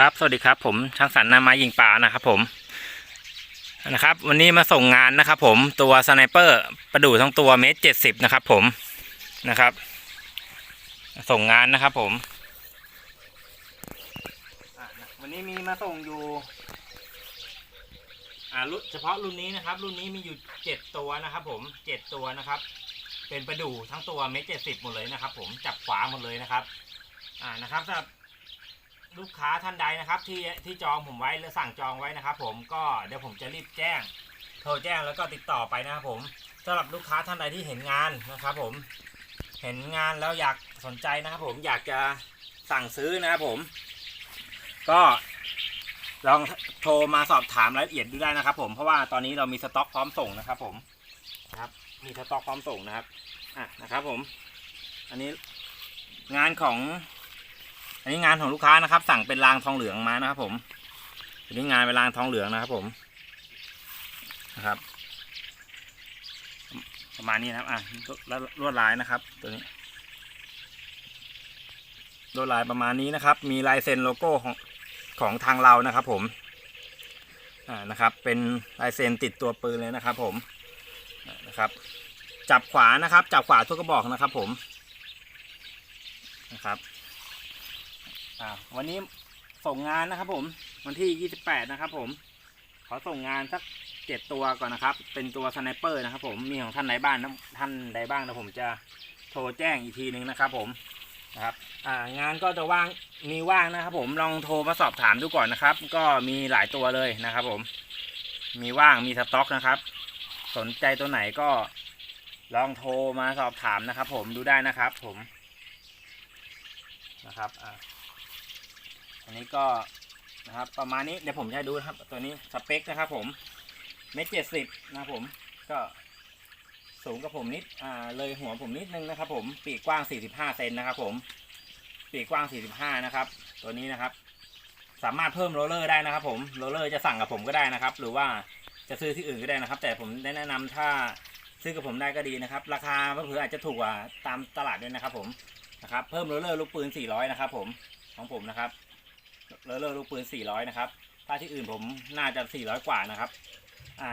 ครับ สวัสดีครับ ผมช่างสรรนาม้ยิงปลานะครับผมนะครับ วันนี้มาส่งงานนะครับ ผมตัวสไนเปอร์ประดู่ทั้งตัวเมตรเจ็ดสิบนะครับ ผมนะครับ ส่งงานนะครับ ผมวันนี้มีมาส่งอยู่อ่ารุ่นเฉพาะรุ่นนี้นะครับ รุ่นนี้มีอยู่เจ็ดตัวนะครับ ผมเจ็ดตัวนะครับ เป็นประดู่ทั้งตัวเมตรเจ็ดสิบหมดเลยนะครับ ผมจับขวาหมดเลยนะครับ อ่านะครับสำหรับ ลูกค้าท่านใดนะครับ ที่ที่จองผมไว้หรือสั่งจองไว้นะครับ ผมก็เดี๋ยวผมจะรีบแจ้ง โทรแจ้งแล้วก็ติดต่อไปนะครับผมสำหรับลูกค้าท่านใดที่เห็นงานนะครับ ผมเห็นงานแล้วอยากสนใจนะครับ ผมอยากจะสั่งซื้อนะครับผม ก็ลองโทรมาสอบถามรายละเอียดดูได้นะครับ ผมเพราะว่าตอนนี้เรามีสต็อกพร้อมส่งนะครับ ผมครับ มีสต็อกพร้อมส่งนะครับอะนะครับ ผม อันนี้งานของ อันนี้งานของลูกค้านะครับ สั่งเป็นรางทองเหลืองมานะครับ ผม อันนี้งานเป็นรางทองเหลืองนะครับ ผม นะครับ ประมาณนี้นะครับ อะแล้วลวดลายนะครับ ตัวนี้ลวดลายประมาณนี้นะครับ มีลายเซ็นโลโก้ของของทางเรานะครับ ผม อ่านะครับ เป็นลายเซ็นติดตัวปืนเลยนะครับ ผมนะครับ จับขวานะครับ จับขวาทุกกระบอกนะครับ ผมนะครับ วันนี้ส่งงานนะครับ ผมวันที่ 28 นะครับ ผม ขอส่งงานสักเจ็ดตัวก่อนนะครับ เป็นตัวสไนเปอร์นะครับ ผมมีของท่านใดบ้างนท่านใดบ้างนะผมจะโทรแจ้งอีกทีนึงนะครับ ผมนะครับงานก็จะว่างมีว่างนะครับ ผมลองโทรมาสอบถามดูก่อนนะครับ ก็มีหลายตัวเลยนะครับ ผม มีว่างมีสต็อกนะครับ สนใจตัวไหนก็ลองโทรมาสอบถามนะครับ ผมดูได้นะครับ ผมนะครับอ่า อันนี้ก็นะครับ ประมาณนี้เดี๋ยวผมจะดูนะครับ ตัวนี้สเปคนะครับ ผมเมตรเจ็ดสิบนะครับผมก็สูงกับผมนิดอ่าเลยหัวผมนิดนึงนะครับ ผมปีกกว้าง45เซนนะครับ ผม ปีกกว้าง45นะครับ ตัวนี้นะครับ สามารถเพิ่มโรลเลอร์ได้นะครับ ผมโรลเลอร์จะสั่งกับผมก็ได้นะครับ หรือว่าจะซื้อที่อื่นก็ได้นะครับ แต่ผมแนะนำถ้าซื้อกับผมได้ก็ดีนะครับ ราคาเผื่ออาจจะถูกกว่าตามตลาดด้วยนะครับ ผมนะครับ เพิ่มโรลเลอร์ลูกปืน 400 นะครับ ผมของผมนะครับ เลอเลอร์ลูกปืน 400 นะครับ ถ้าที่อื่นผมน่าจะ 400 กว่านะครับ อ่า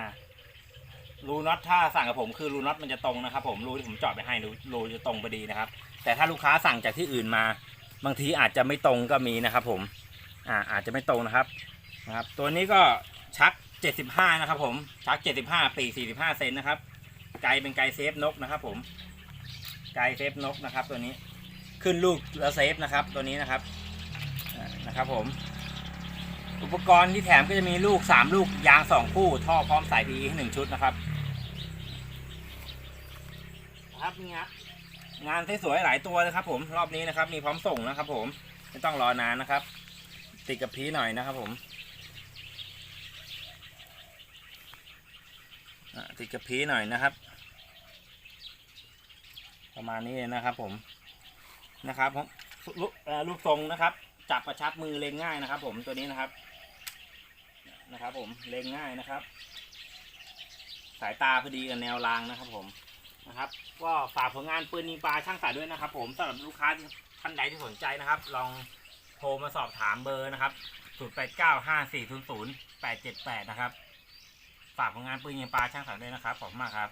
รูน็อตถ้าสั่งกับผมคือรูน็อตมันจะตรงนะครับ ผมรูที่ผมเจาะไปให้รูรูจะตรงพอดีนะครับ แต่ถ้าลูกค้าสั่งจากที่อื่นมา บางทีอาจจะไม่ตรงก็มีนะครับ ผม อ่า อาจจะไม่ตรงนะครับ นะครับ ตัวนี้ก็ชัก 75 นะครับ ผม ชัก 75 ปี 45 เซนนะครับ ไกลเป็นไกลเซฟนกนะครับ ผม ไกลเซฟนกนะครับ ตัวนี้ ขึ้นลูกแล้วเซฟนะครับ ตัวนี้นะครับ นะครับผม อุปกรณ์ที่แถมก็จะมีลูกสามลูกยางสองคู่ ท่อพร้อมสาย PE หนึ่งชุดนะครับนะครับนี่ฮะงานสวยๆหลายตัวเลยครับ ผมรอบนี้นะครับ มีพร้อมส่งนะครับ ผมไม่ต้องรอนานนะครับ ติดกับพีหน่อยนะครับ ผมติดกับพีหน่อยนะครับประมาณนี้เลยนะครับผมนะครับผมลูกทรงนะครับ จับประชับมือเล็งง่ายนะครับ ผมตัวนี้นะครับนะครับ ผมเล็งง่ายนะครับ สายตาพอดีกับแนวรางนะครับ ผมนะครับ ก็ฝากผลงานปืนยิงปลาช่างสายด้วยนะครับ ผมสำหรับลูกค้าที่ท่านใดที่สนใจนะครับ ลองโทรมาสอบถามเบอร์นะครับ0 8 9 5 4 0 0 8 7 8นะครับ ฝากผลงานปืนยิงปลาช่างสายด้วยนะครับขอบคุณมากครับ